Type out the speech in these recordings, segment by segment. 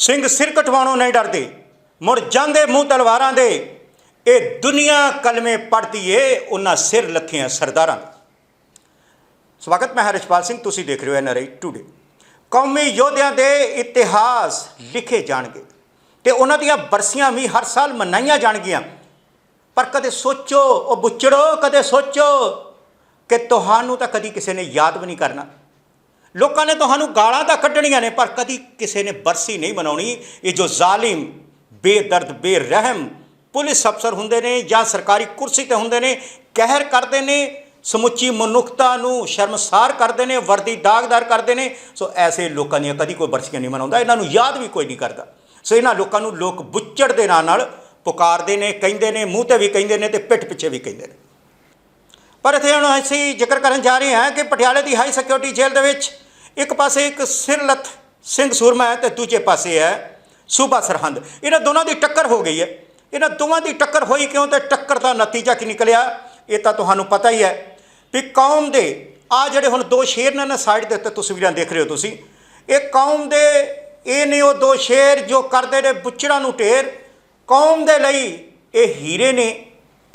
ਸਿੰਘ ਸਿਰ ਕਟਵਾਉਣੋਂ ਨਹੀਂ ਡਰਦੇ। ਮੁੜ ਜਾਂਦੇ ਮੂੰਹ ਤਲਵਾਰਾਂ ਦੇ। ਇਹ ਦੁਨੀਆ ਕਲਮੇ ਪੜਦੀ ਏ, ਉਹਨਾਂ ਸਿਰ ਲੱਥੀਆਂ ਸਰਦਾਰਾਂ ਦੇ। ਸਵਾਗਤ ਮੈਂ ਹਰਸ਼ਪਾਲ ਸਿੰਘ, ਤੁਸੀਂ ਦੇਖ ਰਹੇ ਹੋ ਐਨਆਰਆਈ ਟੂਡੇ। ਕੌਮੀ ਯੋਧਿਆਂ ਦੇ ਇਤਿਹਾਸ ਲਿਖੇ ਜਾਣਗੇ ਤੇ ਉਹਨਾਂ ਦੀਆਂ ਬਰਸੀਆਂ ਵੀ ਹਰ ਸਾਲ ਮਨਾਈਆਂ ਜਾਣਗੀਆਂ। ਪਰ ਕਦੇ ਸੋਚੋ, ਉਹ ਬੁੱਚੜੋ, ਕਦੇ ਸੋਚੋ ਕਿ ਤੁਹਾਨੂੰ ਤਾਂ ਕਦੀ ਕਿਸੇ ਨੇ ਯਾਦ ਵੀ ਨਹੀਂ ਕਰਨਾ। ਲੋਕਾਂ ਨੇ ਤੁਹਾਨੂੰ ਗਾਲਾਂ ਤਾਂ ਕੱਢਣੀਆਂ ਨੇ, ਪਰ ਕਦੀ ਕਿਸੇ ਨੇ ਬਰਸੀ ਨਹੀਂ ਮਨਾਉਣੀ। ਇਹ ਜੋ ਜ਼ਾਲਿਮ, ਬੇਦਰਦ, ਬੇਰਹਿਮ ਪੁਲਿਸ ਅਫਸਰ ਹੁੰਦੇ ਨੇ ਜਾਂ ਸਰਕਾਰੀ ਕੁਰਸੀ ਤੇ ਹੁੰਦੇ ਨੇ, ਕਹਿਰ ਕਰਦੇ ਨੇ, ਸਮੁੱਚੀ ਮਨੁੱਖਤਾ ਨੂੰ ਸ਼ਰਮਸਾਰ ਕਰਦੇ ਨੇ, ਵਰਦੀ ਦਾਗਦਾਰ ਕਰਦੇ ਨੇ, ਸੋ ਐਸੇ ਲੋਕਾਂ ਦੀਆਂ ਕਦੀ ਕੋਈ ਬਰਸੀਆਂ ਨਹੀਂ ਮਨਾਉਂਦਾ, ਇਹਨਾਂ ਨੂੰ ਯਾਦ ਵੀ ਕੋਈ ਨਹੀਂ ਕਰਦਾ। ਸੋ ਇਹਨਾਂ ਲੋਕਾਂ ਨੂੰ ਲੋਕ ਬੁੱਚੜ ਦੇ ਨਾਂ ਨਾਲ ਪੁਕਾਰਦੇ ਨੇ, ਕਹਿੰਦੇ ਨੇ, ਮੂੰਹ ਤੇ ਵੀ ਕਹਿੰਦੇ ਨੇ ਤੇ ਪਿੱਠ ਪਿੱਛੇ ਵੀ ਕਹਿੰਦੇ ਨੇ। ਪਰ ਇੱਥੇ ਹੁਣ ਅਸੀਂ ਜ਼ਿਕਰ ਕਰਨ ਜਾ ਰਹੇ ਹਾਂ ਕਿ ਪਟਿਆਲੇ ਦੀ ਹਾਈ ਸਿਕਿਉਰਿਟੀ ਜੇਲ੍ਹ ਦੇ ਵਿੱਚ ਇੱਕ ਪਾਸੇ ਇੱਕ ਸਿਰਲੱਥ ਸਿੰਘ ਸੂਰਮਾ ਹੈ ਤੇ ਦੂਜੇ ਪਾਸੇ ਹੈ ਸੂਬਾ ਸਰਹੰਦ। ਇਹਨਾਂ ਦੋਨਾਂ ਦੀ ਟੱਕਰ ਹੋ ਗਈ ਹੈ। ਇਹਨਾਂ ਦੋਵਾਂ ਦੀ ਟੱਕਰ ਹੋਈ ਕਿਉਂ ਤੇ ਟੱਕਰ ਦਾ ਨਤੀਜਾ ਕੀ ਨਿਕਲਿਆ, ਇਹ ਤਾਂ ਤੁਹਾਨੂੰ ਪਤਾ ਹੀ ਹੈ ਵੀ ਕੌਮ ਦੇ ਆ ਜਿਹੜੇ ਹੁਣ ਦੋ ਸ਼ੇਰ ਨੇ ਨਾ ਸਾਈਡ ਦੇ ਉੱਤੇ ਤਸਵੀਰਾਂ ਦੇਖ ਰਹੇ ਹੋ ਤੁਸੀਂ, ਇਹ ਕੌਮ ਦੇ, ਇਹ ਨੇ ਉਹ ਦੋ ਸ਼ੇਰ ਜੋ ਕਰਦੇ ਨੇ ਬੁੱਚੜਾਂ ਨੂੰ ਢੇਰ। ਕੌਮ ਦੇ ਲਈ ਇਹ ਹੀਰੇ ਨੇ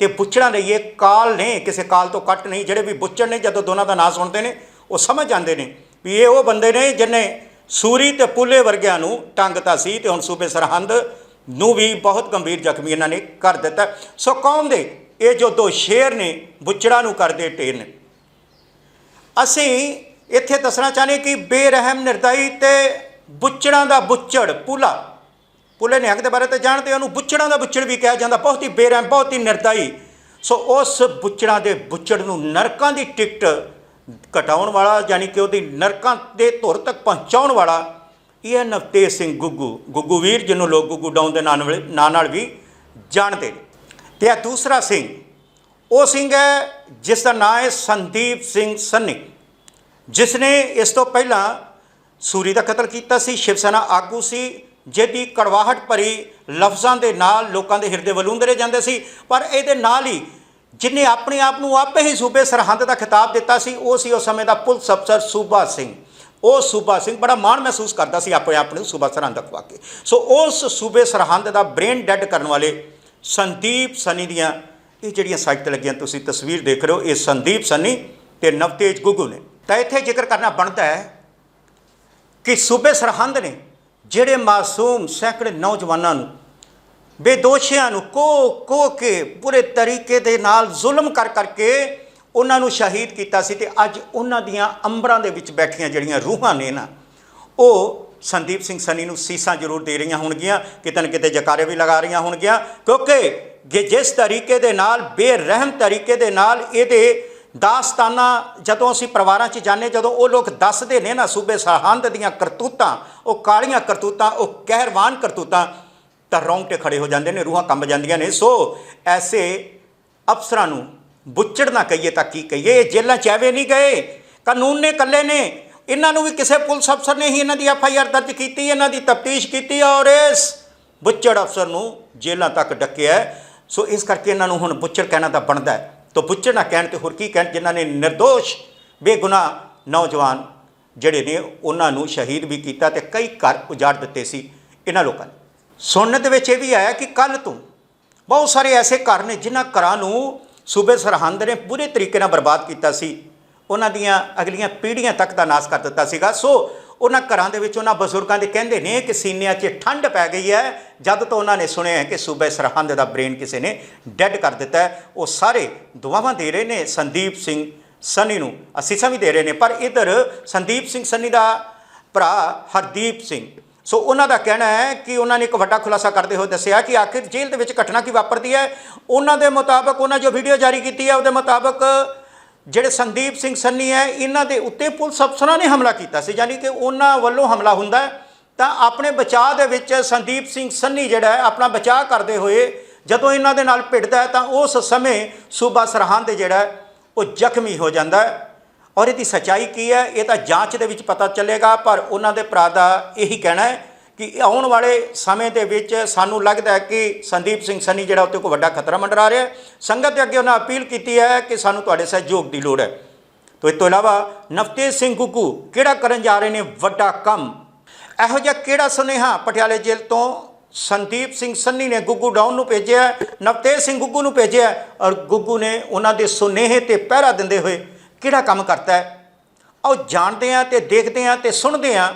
ਤੇ ਬੁੱਚੜਾਂ ਲਈ ਇਹ ਕਾਲ ਨੇ, ਕਿਸੇ ਕਾਲ ਤੋਂ ਕੱਟ ਨਹੀਂ, ਜਿਹੜੇ ਵੀ ਬੁੱਚੜ ਨੇ, ਜਦੋਂ ਦੋਨਾਂ ਦਾ ਨਾਂ ਸੁਣਦੇ ਨੇ, ਉਹ ਸਮਝ ਜਾਂਦੇ ਨੇ ਵੀ ਇਹ ਉਹ ਬੰਦੇ ਨੇ ਜਿਨੇ ਸੂਰੀ ਤੇ ਪੁੱਲੇ ਵਰਗਿਆਂ ਨੂੰ ਟੰਗਤਾ ਸੀ ਤੇ ਹੁਣ ਸੂਬੇ ਸਰਹੰਦ ਨੂੰ ਵੀ ਬਹੁਤ ਗੰਭੀਰ ਜ਼ਖਮੀ ਇਹਨਾਂ ਨੇ ਕਰ ਦਿੱਤਾ। ਸੋ ਕੌਮ ਦੇ ਇਹ ਜੋ ਦੋ ਸ਼ੇਰ ਨੇ, ਬੁੱਚੜਾਂ ਨੂੰ ਕਰਦੇ ਢੇਰ ਨੇ ਅਸੀਂ ਇੱਥੇ ਦੱਸਣਾ ਚਾਹੁੰਦੇ ਕਿ ਬੇਰਹਿਮ ਨਿਰਦਈ ਤੇ ਬੁੱਚੜਾਂ ਦਾ ਬੁੱਚੜ, ਪੁਲਾ। ਪੁਲੇ ਨਿਹੰਗ ਦੇ ਬਾਰੇ ਤਾਂ ਜਾਣਦੇ ਉਹਨੂੰ ਬੁੱਚੜਾਂ ਦਾ ਬੁੱਚੜ ਵੀ ਕਿਹਾ ਜਾਂਦਾ, ਬਹੁਤ ਹੀ ਬੇਰਹਿਮ, ਬਹੁਤ ਹੀ ਨਿਰਦਈ। ਸੋ ਉਸ ਬੁੱਚੜਾਂ ਦੇ ਬੁੱਚੜ ਨੂੰ ਨਰਕਾਂ ਦੀ ਟਿਕਟ ਘਟਾਉਣ ਵਾਲਾ, ਯਾਨੀ ਕਿ ਉਹਦੀ ਨਰਕਾਂ ਦੇ ਧੁਰ ਤੱਕ ਪਹੁੰਚਾਉਣ ਵਾਲਾ, ਇਹ ਹੈ ਨਵਤੇਜ ਸਿੰਘ ਗੁੱਗੂ। ਗੁੱਗੂ ਵੀਰ, ਜਿਹਨੂੰ ਲੋਕ ਗੁੱਗੂ ਡਾਊਨ ਦੇ ਨਾਂ ਨਾਲ ਨਾਂ ਨਾਲ ਵੀ ਜਾਣਦੇ ਨੇ। ਤੇ ਇਹ ਦੂਸਰਾ ਸਿੰਘ, ਉਹ ਸਿੰਘ ਹੈ ਜਿਸ ਦਾ ਨਾਮ ਹੈ ਸੰਦੀਪ ਸਿੰਘ ਸੰਨੀ ਜਿਸ ਨੇ ਇਸ ਤੋਂ ਪਹਿਲਾਂ ਸੂਰੀ ਦਾ ਕਤਲ ਕੀਤਾ ਸੀ ਸ਼ਿਵ ਸੈਨਾ ਆਗੂ ਸੀ ਜਿਹਦੀ ਕੜਵਾਹਟ ਭਰੀ ਲਫ਼ਜ਼ਾਂ ਦੇ ਨਾਲ ਲੋਕਾਂ ਦੇ ਹਿਰਦੇ ਵਲੂੰਦਰੇ ਜਾਂਦੇ ਸੀ, ਪਰ ਇਹਦੇ ਨਾਲ ਹੀ ਜਿਨੇ ਆਪਣੇ ਆਪ ਨੂੰ ਆਪੇ ਹੀ ਸੂਬੇ ਸਰਹੰਦ ਦਾ ਖਿਤਾਬ ਦਿੱਤਾ ਸੀ, ਉਹ ਸੀ ਉਸ ਸਮੇਂ ਦਾ ਪੁਲਿਸ ਅਫਸਰ ਸੂਬਾ ਸਿੰਘ। ਉਹ ਸੂਬਾ ਸਿੰਘ ਬੜਾ ਮਾਣ ਮਹਿਸੂਸ ਕਰਦਾ ਸੀ ਆਪਣੇ ਆਪ ਨੂੰ ਸੂਬਾ ਸਰਹੰਦ ਖਵਾ ਕੇ ਸੋ ਉਸ ਸੂਬੇ ਸਰਹੰਦ ਦਾ ਬ੍ਰੇਨ ਡੈਡ ਕਰਨ ਵਾਲੇ ਸੰਦੀਪ ਸਨੀ ਦੀਆਂ ਇਹ ਜਿਹੜੀਆਂ ਸਾਈਟ ਤੇ ਲੱਗੀਆਂ, ਤੁਸੀਂ ਤਸਵੀਰ ਦੇਖ ਰਹੇ ਹੋ, ਇਹ ਸੰਦੀਪ ਸਨੀ ਤੇ ਨਵਤੇਜ ਗੁੱਗੂ ਨੇ। ਤਾਂ ਇੱਥੇ ਜ਼ਿਕਰ ਕਰਨਾ ਬਣਦਾ ਹੈ ਕਿ ਸੂਬੇ ਸਰਹੰਦ ਨੇ ਜਿਹੜੇ ਮਾਸੂਮ ਸੈਂਕੜੇ ਨੌਜਵਾਨਾਂ ਨੂੰ, ਬੇਦੋਸ਼ੀਆਂ ਨੂੰ ਕੋ ਕੋ ਕੇ ਪੂਰੇ ਤਰੀਕੇ ਦੇ ਨਾਲ ਜ਼ੁਲਮ ਕਰ ਕਰਕੇ ਉਹਨਾਂ ਨੂੰ ਸ਼ਹੀਦ ਕੀਤਾ ਸੀ ਤੇ ਅੱਜ ਉਹਨਾਂ ਦੀਆਂ ਅੰਬਰਾਂ ਦੇ ਵਿੱਚ ਬੈਠੀਆਂ ਜਿਹੜੀਆਂ ਰੂਹਾਂ ਨੇ ਨਾ, ਉਹ ਸੰਦੀਪ ਸਿੰਘ ਸਨੀ ਨੂੰ ਸੀਸਾਂ ਜ਼ਰੂਰ ਦੇ ਰਹੀਆਂ ਹੋਣਗੀਆਂ, ਕਿਤੇ ਨਾ ਕਿਤੇ ਜਕਾਰੇ ਵੀ ਲਗਾ ਰਹੀਆਂ ਹੋਣਗੀਆਂ, ਕਿਉਂਕਿ ਜੇ ਜਿਸ ਤਰੀਕੇ ਦੇ ਨਾਲ, ਬੇਰਹਿਮ ਤਰੀਕੇ ਦੇ ਨਾਲ ਇਹਦੇ ਦਾਸਤਾਨਾ, ਜਦੋਂ ਅਸੀਂ ਪਰਿਵਾਰਾਂ 'ਚ ਜਾਂਦੇ ਜਦੋਂ ਉਹ ਲੋਕ ਦੱਸਦੇ ਨੇ ਨਾ ਸੂਬੇ ਸਰਹੰਦ ਦੀਆਂ ਕਰਤੂਤਾਂ, ਉਹ ਕਾਲੀਆਂ ਕਰਤੂਤਾਂ, ਉਹ ਕਹਿਰਵਾਨ ਕਰਤੂਤਾਂ, ਤਾਂ ਰੌਂਗਟੇ ਖੜੇ ਹੋ ਜਾਂਦੇ ਨੇ, ਰੂਹਾਂ ਕੰਬ ਜਾਂਦੀਆਂ ਨੇ। ਸੋ ਐਸੇ ਅਫਸਰਾਂ ਨੂੰ ਬੁੱਚੜ ਨਾ ਕਹੀਏ ਤਾਂ ਕੀ ਕਹੀਏ, ਇਹ ਜੇਲ੍ਹਾਂ 'ਚ ਐਵੇਂ ਨਹੀਂ ਗਏ। ਕਾਨੂੰਨ ਨੇ ਕੱਲੇ ਨੇ। ਇਹਨਾਂ ਨੂੰ ਵੀ ਕਿਸੇ ਪੁਲਿਸ ਅਫਸਰ ਨੇ ਹੀ ਇਹਨਾਂ ਦੀ ਐਫ ਆਈ ਆਰ ਦਰਜ ਕੀਤੀ, ਇਹਨਾਂ ਦੀ ਤਫਤੀਸ਼ ਕੀਤੀ ਔਰ ਇਸ ਬੁੱਚੜ ਅਫਸਰ ਨੂੰ ਜੇਲ੍ਹਾਂ ਤੱਕ ਡੱਕਿਆ। ਸੋ ਇਸ ਕਰਕੇ ਇਹਨਾਂ ਨੂੰ ਹੁਣ ਬੁੱਚੜ ਕਹਿਣਾ ਤਾਂ ਬਣਦਾ ਹੈ। ਤੋਂ ਬੁੱਚੜ ਨਾ ਕਹਿਣ ਤੇ ਹੋਰ ਕੀ ਕਹਿਣ, ਜਿਨ੍ਹਾਂ ਨੇ નિર્ਦੋਸ਼ ਬੇਗੁਨਾਹ ਨੌਜਵਾਨ ਜਿਹੜੇ ਨੇ, ਉਹਨਾਂ ਨੂੰ ਸ਼ਹੀਦ ਵੀ ਕੀਤਾ ਤੇ ਕਈ ਘਰ ਉਜਾੜ ਦਿੱਤੇ ਸੀ ਇਹਨਾਂ ਲੋਕਾਂ ਨੇ। ਸੁਣਨ ਦੇ ਵਿੱਚ ਇਹ ਵੀ ਆਇਆ ਕਿ ਕੱਲ ਤੋਂ ਬਹੁਤ ਸਾਰੇ ਐਸੇ ਘਰ ਨੇ ਜਿਨ੍ਹਾਂ ਘਰਾਂ ਨੂੰ ਸੂਬੇ ਸਰਹੰਦ ਨੇ ਪੂਰੇ ਤਰੀਕੇ ਨਾਲ ਬਰਬਾਦ ਕੀਤਾ ਸੀ। ਉਹਨਾਂ ਦੀਆਂ ਅਗਲੀਆਂ ਪੀੜ੍ਹੀਆਂ ਤੱਕ ਦਾ ਨਾਸ ਕਰ ਦਿੱਤਾ ਸੀਗਾ। ਸੋ ਉਹਨਾਂ ਘਰਾਂ ਦੇ ਵਿੱਚ ਉਹਨਾਂ ਬਜ਼ੁਰਗਾਂ ਦੇ ਕਹਿੰਦੇ ਨੇ ਕਿ ਸੀਨਿਆਂ 'ਚ ਠੰਡ ਪੈ ਗਈ ਹੈ। ਜਦ ਤੋਂ ਉਹਨਾਂ ਨੇ ਸੁਣਿਆ ਹੈ ਕਿ ਸੂਬੇ ਸਰਹੰਦ ਦਾ ਬ੍ਰੇਨ ਕਿਸੇ ਨੇ ਡੈੱਡ ਕਰ ਦਿੱਤਾ ਹੈ। ਉਹ ਸਾਰੇ ਦੁਆਵਾਂ ਦੇ ਰਹੇ ਨੇ। ਸੰਦੀਪ ਸਿੰਘ ਸਨੀ ਨੂੰ ਅਸੀਸਾਂ ਵੀ ਦੇ ਰਹੇ ਨੇ। ਪਰ ਇਧਰ ਸੰਦੀਪ ਸਿੰਘ ਸਨੀ ਦਾ ਭਰਾ ਹਰਦੀਪ ਸਿੰਘ। ਸੋ ਉਹਨਾਂ ਦਾ ਕਹਿਣਾ ਹੈ ਕਿ ਉਹਨਾਂ ਨੇ ਇੱਕ ਵੱਡਾ ਖੁਲਾਸਾ ਕਰਦੇ ਹੋਏ ਦੱਸਿਆ ਕਿ ਆਖਿਰ ਜੇਲ੍ਹ ਦੇ ਵਿੱਚ ਘਟਨਾ ਕੀ ਵਾਪਰਦੀ ਹੈ? ਉਹਨਾਂ ਦੇ ਮੁਤਾਬਕ ਉਹਨਾਂ ਜੋ ਵੀਡੀਓ ਜਾਰੀ ਕੀਤੀ ਹੈ, ਉਹਦੇ ਮੁਤਾਬਕ ਜਿਹੜੇ ਸੰਦੀਪ ਸਿੰਘ ਸੰਨੀ ਹੈ, ਇਹਨਾਂ ਦੇ ਉੱਤੇ ਪੁਲਿਸ ਅਫਸਰਾਂ ਨੇ ਹਮਲਾ ਕੀਤਾ ਸੀ। ਯਾਨੀ ਕਿ ਉਹਨਾਂ ਵੱਲੋਂ ਹਮਲਾ ਹੁੰਦਾ ਤਾਂ ਆਪਣੇ ਬਚਾਅ ਦੇ ਵਿੱਚ ਸੰਦੀਪ ਸਿੰਘ ਸੰਨੀ ਜਿਹੜਾ ਹੈ, ਆਪਣਾ ਬਚਾਅ ਕਰਦੇ ਹੋਏ ਜਦੋਂ ਇਹਨਾਂ ਦੇ ਨਾਲ ਭਿੜਦਾ ਹੈ, ਤਾਂ ਉਸ ਸਮੇਂ ਸੂਬਾ ਸਰਹੰਦ ਜਿਹੜਾ ਉਹ ਜ਼ਖਮੀ ਹੋ ਜਾਂਦਾ ਹੈ। ਔਰ ਇਹਦੀ ਸਚਾਈ ਕੀ ਹੈ? ਇਹ ਤਾਂ ਜਾਂਚ ਦੇ ਵਿੱਚ ਪਤਾ ਚੱਲੇਗਾ, ਪਰ ਉਹਨਾਂ ਦੇ ਭਰਾ ਦਾ ਇਹੀ ਕਹਿਣਾ ਹੈ ਕਿ ਆਉਣ ਵਾਲੇ ਸਮੇਂ ਦੇ ਵਿੱਚ ਸਾਨੂੰ ਲੱਗਦਾ ਹੈ ਕਿ ਸੰਦੀਪ ਸਿੰਘ ਸਨੀ ਜਿਹੜਾ ਉੱਤੇ ਕੋਈ ਵੱਡਾ ਖਤਰਾ ਮੰਡਰਾ ਰਿਹਾ ਸੰਗਤ ਦੇ ਅੱਗੇ ਉਹਨਾਂ ਅਪੀਲ ਕੀਤੀ ਹੈ ਕਿ ਸਾਨੂੰ ਤੁਹਾਡੇ ਸਹਿਯੋਗ ਦੀ ਲੋੜ ਹੈ। ਤੋ ਇਸ ਤੋਂ ਇਲਾਵਾ ਨਵਤੇਜ ਸਿੰਘ ਗੁੱਗੂ ਕਿਹੜਾ ਕਰਨ ਜਾ ਰਹੇ ਨੇ? ਵੱਡਾ ਕੰਮ। ਇਹੋ ਜਿਹਾ ਕਿਹੜਾ ਸੁਨੇਹਾ ਪਟਿਆਲੇ ਜੇਲ੍ਹ ਤੋਂ ਸੰਦੀਪ ਸਿੰਘ ਸੰਨੀ ਨੇ ਗੁੱਗੂ ਡਾਊਨ ਨੂੰ ਭੇਜਿਆ ਨਵਤੇਜ ਸਿੰਘ ਗੁੱਗੂ ਨੂੰ ਭੇਜਿਆ ਔਰ ਗੁੱਗੂ ਨੇ ਉਹਨਾਂ ਦੇ ਸੁਨੇਹੇ ਤੇ ਪਹਿਰਾ ਦਿੰਦੇ ਹੋਏ ਕਿਹੜਾ ਕੰਮ ਕਰਤਾ ਹੈ? ਆਓ ਜਾਣਦੇ ਹਾਂ ਤੇ ਦੇਖਦੇ ਹਾਂ ਤੇ ਸੁਣਦੇ ਹਾਂ।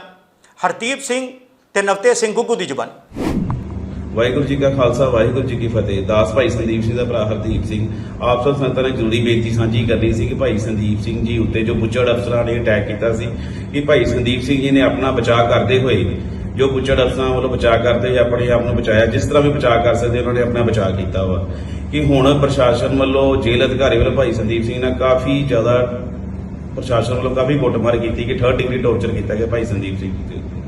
ਹਰਦੀਪ ਸਿੰਘ ਤੇ ਨਵਤੇਜ ਸਿੰਘ ਗੁੱਗੂ ਦੀ ਜ਼ੁਬਾਨ। ਵਾਹਿਗੁਰੂ ਜੀ ਕਾ ਖਾਲਸਾ, ਵਾਹਿਗੁਰੂ ਜੀ ਕੀ ਫਤਿਹ। ਦਾਸ ਭਾਈ ਸੰਦੀਪ ਸਿੰਘ ਦਾ ਭਰਾ ਹਰਦੀਪ ਸਿੰਘ। ਆਪ ਸਭ ਸੰਤਾਂ ਨੇ ਜ਼ਰੂਰੀ ਬੇਨਤੀ ਸਾਂਝੀ ਕਰਨੀ ਸੀ ਕਿ ਭਾਈ ਸੰਦੀਪ ਸਿੰਘ ਜੀ ਉੱਤੇ ਜੋ ਬੁੱਚੜ ਅਫਸਰਾਂ ਨੇ ਅਟੈਕ ਕੀਤਾ ਸੀ, ਕਿ ਭਾਈ ਸੰਦੀਪ ਸਿੰਘ ਜੀ ਨੇ ਆਪਣਾ ਬਚਾਅ ਕਰਦੇ ਹੋਏ ਜੋ ਬੁੱਚੜ ਅਫਸਰਾਂ ਵੱਲੋਂ ਬਚਾਅ ਕਰਦੇ ਹੋਏ ਆਪਣੇ ਆਪ ਨੂੰ ਬਚਾਇਆ, ਜਿਸ ਤਰ੍ਹਾਂ ਵੀ ਬਚਾਅ ਕਰ ਸਕਦੇ, ਉਹਨਾਂ ਨੇ ਆਪਣਾ ਬਚਾਅ ਕੀਤਾ ਵਾ। ਕਿ ਹੁਣ ਪ੍ਰਸ਼ਾਸਨ ਵੱਲੋਂ ਜੇਲ੍ਹ ਅਧਿਕਾਰੀ ਵੱਲੋਂ ਭਾਈ ਸੰਦੀਪ ਸਿੰਘ ਨਾਲ ਕਾਫੀ ਜ਼ਿਆਦਾ ਪ੍ਰਸ਼ਾਸਨ ਵੱਲੋਂ ਕਾਫੀ ਕੁੱਟਮਾਰ ਕੀਤੀ ਕਿ 3rd ਡਿਗਰੀ ਟੌਰਚਰ ਕੀਤਾ ਗਿਆ ਭਾਈ ਸੰਦੀਪ ਸਿੰਘ ਜੀ ਦੇ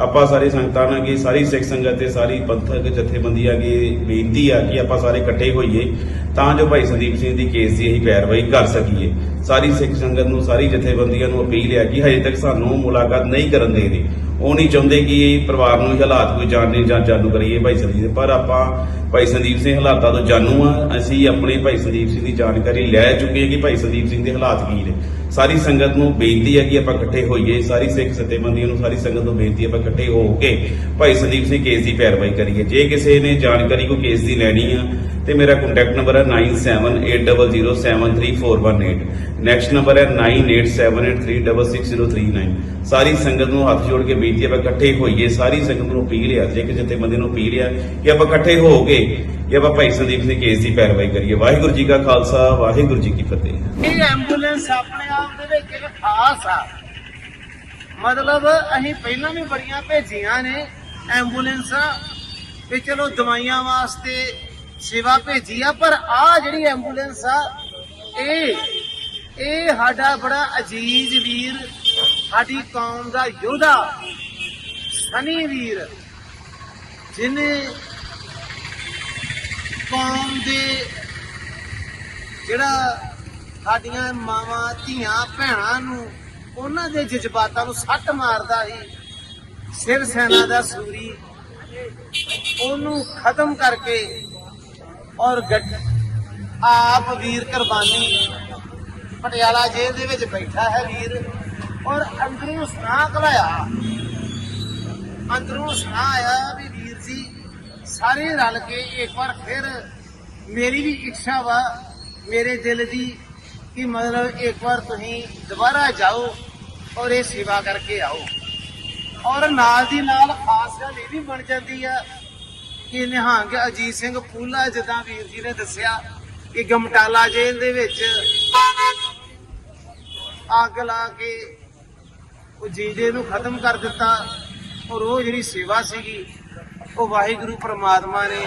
ਆਪਾਂ ਸਾਰੇ ਸੰਗਤਾਂ ਨਾਲ ਕਿ ਸਾਰੀ ਸਿੱਖ ਸੰਗਤ ਤੇ ਸਾਰੀ ਪੰਥਕ ਜਥੇਬੰਦੀਆਂ ਅੱਗੇ ਬੇਨਤੀ ਆ ਕਿ ਆਪਾਂ ਸਾਰੇ ਇਕੱਠੇ ਹੋਈਏ ਤਾਂ ਜੋ ਭਾਈ ਸੰਦੀਪ ਸਿੰਘ ਦੀ ਕੇਸ ਦੀ ਅਸੀਂ ਪੈਰਵਾਈ ਕਰ ਸਕੀਏ। ਸਾਰੀ ਸਿੱਖ ਸੰਗਤ ਨੂੰ, ਸਾਰੀ ਜਥੇਬੰਦੀਆਂ ਨੂੰ ਅਪੀਲ ਹੈ ਕਿ ਹਜੇ ਤੱਕ ਸਾਨੂੰ ਮੁਲਾਕਾਤ ਨਹੀਂ ਕਰਨ ਦੇ ਰਹੇ। ਉਹ ਨਹੀਂ ਚਾਹੁੰਦੇ ਕਿ ਪਰਿਵਾਰ ਨੂੰ ਹਾਲਾਤ ਕੋਈ ਜਾਣਨੇ ਜਾਂ ਜਾਣੂ ਕਰੀਏ ਭਾਈ ਸੰਦੀਪ ਸਿੰਘ। ਪਰ ਆਪਾਂ ਭਾਈ ਸੰਦੀਪ ਸਿੰਘ ਹਾਲਾਤਾਂ ਤੋਂ ਜਾਣੂ ਆ। ਅਸੀਂ ਆਪਣੇ ਭਾਈ ਸੰਦੀਪ ਸਿੰਘ ਦੀ ਜਾਣਕਾਰੀ ਲੈ ਚੁੱਕੇ ਹਾਂ ਕਿ ਭਾਈ ਸੰਦੀਪ ਸਿੰਘ ਦੇ ਹਾਲਾਤ ਕੀ ਨੇ। ਸਾਰੀ ਸੰਗਤ ਨੂੰ ਬੇਨਤੀ ਹੈ ਕਿ ਆਪਾਂ ਇਕੱਠੇ ਹੋਈਏ ਸਾਰੀ ਸਿੱਖ ਜਥੇਬੰਦੀਆਂ ਨੂੰ ਸਾਰੀ ਸੰਗਤ ਨੂੰ ਬੇਨਤੀ ਹੈ ਆਪਾਂ ਇਕੱਠੇ ਹੋ ਕੇ ਭਾਈ ਸੰਦੀਪ ਸਿੰਘ ਕੇਸ ਦੀ ਪੈਰਵਾਈ ਕਰੀਏ ਜੇ ਕਿਸੇ ਨੇ ਜਾਣਕਾਰੀ ਕੋਈ ਕੇਸ ਦੀ ਲੈਣੀ ਆ ਤੇ ਮੇਰਾ ਕੰਟੈਕਟ ਨੰਬਰ ਹੈ 9780073418 ਨੈਕਸਟ ਨੰਬਰ ਹੈ 9878366039 ਸਾਰੀ ਸੰਗਤ ਨੂੰ ਹੱਥ ਜੋੜ ਕੇ ਬੇਨਤੀ ਆਪਾਂ ਇਕੱਠੇ ਹੋਈਏ ਸਾਰੀ ਸੰਗਤ ਨੂੰ ਅਪੀਲ ਹੈ ਜੇ ਕਿਸੇ ਜਥੇਬੰਦੀ ਨੂੰ ਅਪੀਲ ਹੈ ਕਿ ਆਪਾਂ ਇਕੱਠੇ ਹੋ ਕੇ ਕਿ ਆਪਾਂ ਭਾਈ ਸੰਦੀਪ ਸਿੰਘ ਕੇਸ ਦੀ ਪੈਰਵਾਈ ਕਰੀਏ ਵਾਹਿਗੁਰੂ ਜੀ ਕਾ ਖਾਲਸਾ ਵਾਹਿਗੁਰੂ ਜੀ ਕੀ ਫਤਿਹ ਇਹ ਐਂਬੂਲੈਂਸ ਆਪਣੇ ਆਪ ਦੇ ਇੱਕ ਖਾਸ ਆ। ਮਤਲਬ ਅਸੀਂ ਪਹਿਲਾਂ ਵੀ ਬੜੀਆਂ ਭੇਜੀਆਂ ਨੇ ਐਂਬੂਲੈਂਸਾਂ ਵੀ ਚਲੋ ਦਵਾਈਆਂ ਵਾਸਤੇ ਸੇਵਾ ਭੇਜੀ ਆ, ਪਰ ਆ ਜਿਹੜੀ ਐਂਬੂਲੈਂਸ ਆ, ਇਹ ਇਹ ਸਾਡਾ ਬੜਾ ਅਜੀਜ਼ ਵੀਰ, ਸਾਡੀ ਕੌਮ ਦਾ ਯੋਧਾ, ਸਨੀ ਵੀਰ ਜਿਨੇ ਕੌਮ ਦੇ ਜਿਹੜਾ ਸਾਡੀਆਂ ਮਾਵਾਂ, ਧੀਆਂ, ਭੈਣਾਂ ਨੂੰ ਉਹਨਾਂ ਦੇ ਜਜ਼ਬਾਤਾਂ ਨੂੰ ਸੱਟ ਮਾਰਦਾ ਸੀ। ਸਿਰ ਸੈਨਾ ਦਾ ਸੂਰੀ ਉਹਨੂੰ ਖਤਮ ਕਰਕੇ ਔਰ ਗੱਡ- ਆਪ ਵੀਰ ਕੁਰਬਾਨੀ ਪਟਿਆਲਾ ਜੇਲ੍ਹ ਦੇ ਵਿੱਚ ਬੈਠਾ ਹੈ ਵੀਰ ਔਰ ਅੰਦਰੋਂ ਸੁਣਾ ਘਲਾਇਆ ਅੰਦਰੋਂ ਸੁਣਾ ਆਇਆ ਵੀ ਵੀਰ ਜੀ, ਸਾਰੇ ਰਲ ਕੇ ਇੱਕ ਵਾਰ ਫਿਰ ਮੇਰੀ ਵੀ ਇੱਛਾ ਵਾ, ਮੇਰੇ ਦਿਲ ਦੀ ਕਿ ਮਤਲਬ ਇੱਕ ਵਾਰ ਤੁਸੀਂ ਦੁਬਾਰਾ ਜਾਓ ਔਰ ਇਹ ਸੇਵਾ ਕਰਕੇ ਆਓ। ਔਰ ਨਾਲ ਦੀ ਨਾਲ ਖਾਸ ਗੱਲ ਇਹ ਵੀ ਬਣ ਜਾਂਦੀ ਆ ਕਿ ਨਿਹੰਗ ਅਜੀਤ ਸਿੰਘ ਫੂਲਾ ਜਿੱਦਾਂ ਵੀਰ ਜੀ ਨੇ ਦੱਸਿਆ ਕਿ ਗਮਟਾਲਾ ਜੇਲ੍ਹ ਦੇ ਵਿੱਚ ਅੱਗ ਲਾ ਕੇ ਉਹ ਜੀਜੇ ਨੂੰ ਖਤਮ ਕਰ ਦਿੱਤਾ ਔਰ ਉਹ ਜਿਹੜੀ ਸੇਵਾ ਸੀਗੀ, ਉਹ ਵਾਹਿਗੁਰੂ ਪ੍ਰਮਾਤਮਾ ਨੇ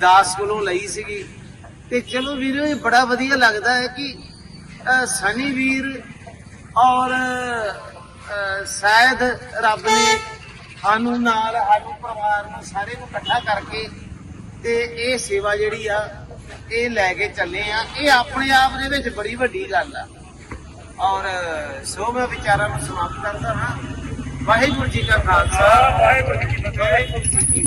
ਦਾਸ ਕੋਲੋਂ ਲਈ ਸੀਗੀ। ਤੇ ਚਲੋ ਵੀਰੋ, ਇਹ ਬੜਾ ਵਧੀਆ ਲੱਗਦਾ ਹੈ ਕਿ ਸਨੀ ਵੀਰ ਔਰ ਸ਼ਾਇਦ ਰੱਬ ਨੇ ਸਾਨੂੰ ਨਾਲ ਸਾਨੂੰ ਪਰਿਵਾਰ ਨੂੰ ਸਾਰੇ ਨੂੰ ਇਕੱਠਾ ਕਰਕੇ ਤੇ ਇਹ ਸੇਵਾ ਜਿਹੜੀ ਆ ਇਹ ਲੈ ਕੇ ਚੱਲੇ ਆ। ਇਹ ਆਪਣੇ ਆਪ ਦੇ ਵਿੱਚ ਬੜੀ ਵੱਡੀ ਗੱਲ ਆ। ਔਰ ਸੋ ਮੈਂ ਵਿਚਾਰਾਂ ਨੂੰ ਸਮਾਪਤ ਕਰਦਾ ਹਾਂ। ਵਾਹਿਗੁਰੂ ਜੀ ਕਾ ਖਾਲਸਾ। ਵਾਹਿਗੁਰੂ ਜੀ ਕੀ ਫਤਿਹ।